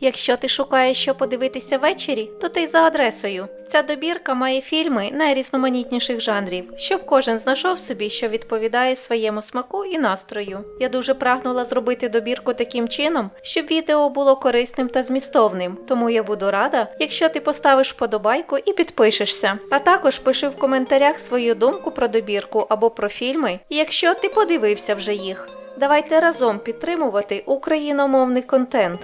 Якщо ти шукаєш, що подивитися ввечері, то ти за адресою. Ця добірка має фільми найрізноманітніших жанрів, щоб кожен знайшов собі, що відповідає своєму смаку і настрою. Я дуже прагнула зробити добірку таким чином, щоб відео було корисним та змістовним, тому я буду рада, якщо ти поставиш вподобайку і підпишешся. А також пиши в коментарях свою думку про добірку або про фільми, якщо ти подивився вже їх. Давайте разом підтримувати україномовний контент.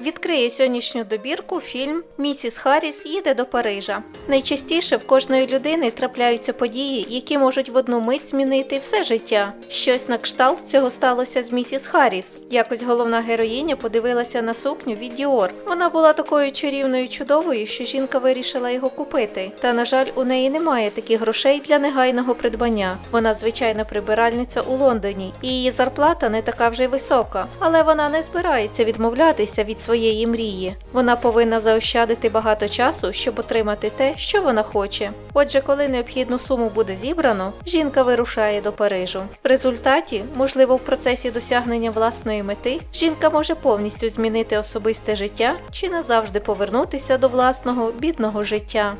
Відкриє сьогоднішню добірку фільм Місіс Харріс їде до Парижа. Найчастіше в кожної людини трапляються події, які можуть в одну мить змінити все життя. Щось на кшталт цього сталося з місіс Харріс. Якось головна героїня подивилася на сукню від Діор. Вона була такою чарівною чудовою, що жінка вирішила його купити. Та, на жаль, у неї немає таких грошей для негайного придбання. Вона звичайна прибиральниця у Лондоні, і її зарплата не така вже й висока, але вона не збирається відмовлятися від своєї мрії. Вона повинна заощадити багато часу, щоб отримати те, що вона хоче. Отже, коли необхідну суму буде зібрано, жінка вирушає до Парижу. В результаті, можливо, в процесі досягнення власної мети, жінка може повністю змінити особисте життя чи назавжди повернутися до власного бідного життя.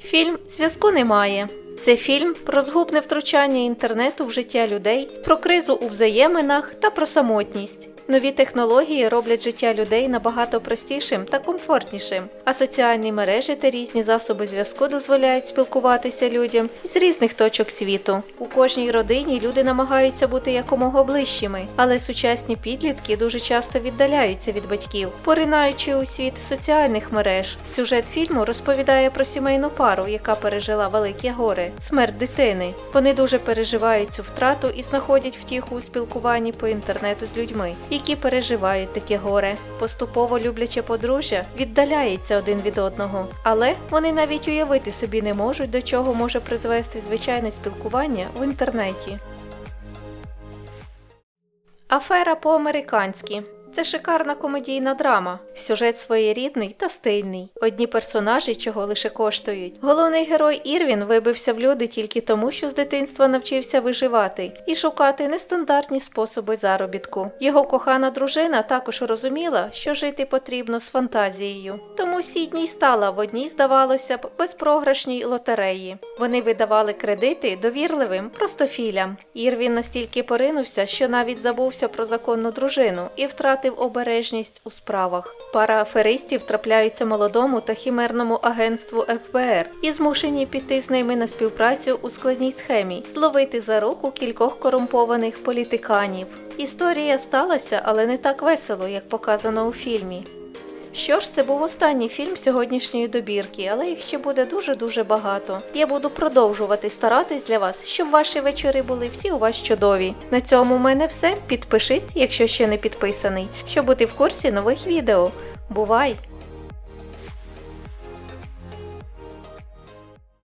Фільм Зв'язку немає. Це фільм про згубне втручання інтернету в життя людей, про кризу у взаєминах та про самотність. Нові технології роблять життя людей набагато простішим та комфортнішим, а соціальні мережі та різні засоби зв'язку дозволяють спілкуватися людям з різних точок світу. У кожній родині люди намагаються бути якомога ближчими, але сучасні підлітки дуже часто віддаляються від батьків, поринаючи у світ соціальних мереж. Сюжет фільму розповідає про сімейну пару, яка пережила велике смерть дитини. Вони дуже переживають цю втрату і знаходять втіху у спілкуванні по інтернету з людьми, які переживають таке горе. Поступово любляче подружжя віддаляється один від одного, але вони навіть уявити собі не можуть, до чого може призвести звичайне спілкування в інтернеті. Афера по-американськи. Це шикарна комедійна драма. Сюжет своєрідний та стильний. Одні персонажі чого лише коштують. Головний герой Ірвін вибився в люди тільки тому, що з дитинства навчився виживати і шукати нестандартні способи заробітку. Його кохана дружина також розуміла, що жити потрібно з фантазією. Тому Сідній стала в одній, здавалося б, безпрограшній лотереї. Вони видавали кредити довірливим простофілям. Ірвін настільки поринувся, що навіть забувся про законну дружину і втратив обережність у справах. Пара аферистів трапляються молодому та хімерному агентству ФБР і змушені піти з ними на співпрацю у складній схемі, зловити за руку кількох корумпованих політиканів. Історія сталася, але не так весело, як показано у фільмі. Що ж, це був останній фільм сьогоднішньої добірки, але їх ще буде дуже-дуже багато. Я буду продовжувати старатись для вас, щоб ваші вечори були всі у вас чудові. На цьому в мене все. Підпишись, якщо ще не підписаний, щоб бути в курсі нових відео. Бувай!